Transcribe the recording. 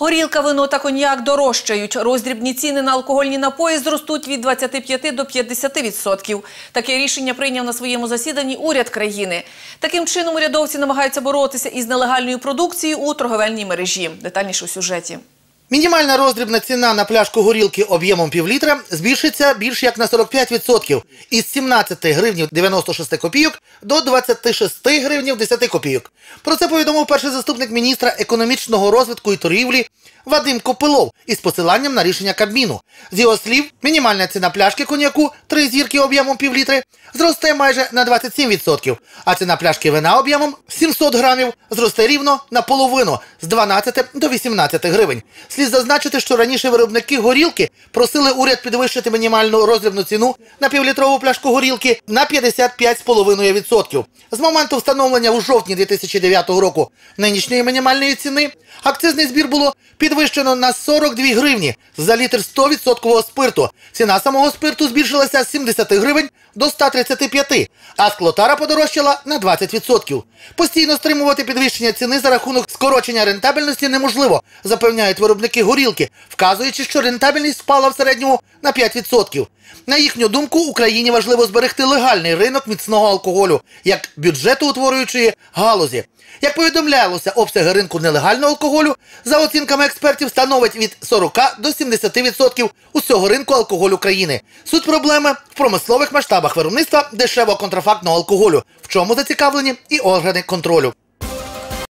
Горілка, вино та коньяк дорожчають. Роздрібні ціни на алкогольні напої зростуть від 25 до 50 відсотків. Таке рішення прийняв на своєму засіданні уряд країни. Таким чином урядовці намагаються боротися із нелегальною продукцією у торговельній мережі. Детальніше у сюжеті. Мінімальна роздрібна ціна на пляшку горілки об'ємом півлітра збільшиться більш як на 45% – із 17 гривнів 96 копійок до 26 гривнів 10 копійок. Про це повідомив перший заступник міністра економічного розвитку і торгівлі Вадим Копилов із посиланням на рішення Кабміну. З його слів, мінімальна ціна пляшки коньяку 3 зірки об'ємом півлітри зросте майже на 27%, а ціна пляшки вина об'ємом 700 грамів зросте рівно на половину з 12 до 18 гривень. Слід зазначити, що раніше виробники горілки просили уряд підвищити мінімальну роздрібну ціну на півлітрову пляшку горілки на 55,5%. З моменту встановлення у жовтні 2009 року нинішньої мінімальної ціни акцизний збір було підвищено на 42 гривні за літр 100% спирту. Ціна самого спирту збільшилася з 70 гривень до 135, а склотара подорожчала на 20%. Постійно стримувати підвищення ціни за рахунок скорочення рентабельності неможливо, запевняють виробники горілки, вказуючи, що рентабельність впала в середньому на 5%. На їхню думку, Україні важливо зберегти легальний ринок міцного алкоголю як бюджетоутворюючої галузі. Як повідомлялося, обсяги ринку нелегального алкоголю за оцінками експертів становить від 40 до 70% усього ринку алкоголю країни. Суть проблеми в промислових масштабах виробництва дешевого контрафактного алкоголю, в чому зацікавлені і органи контролю.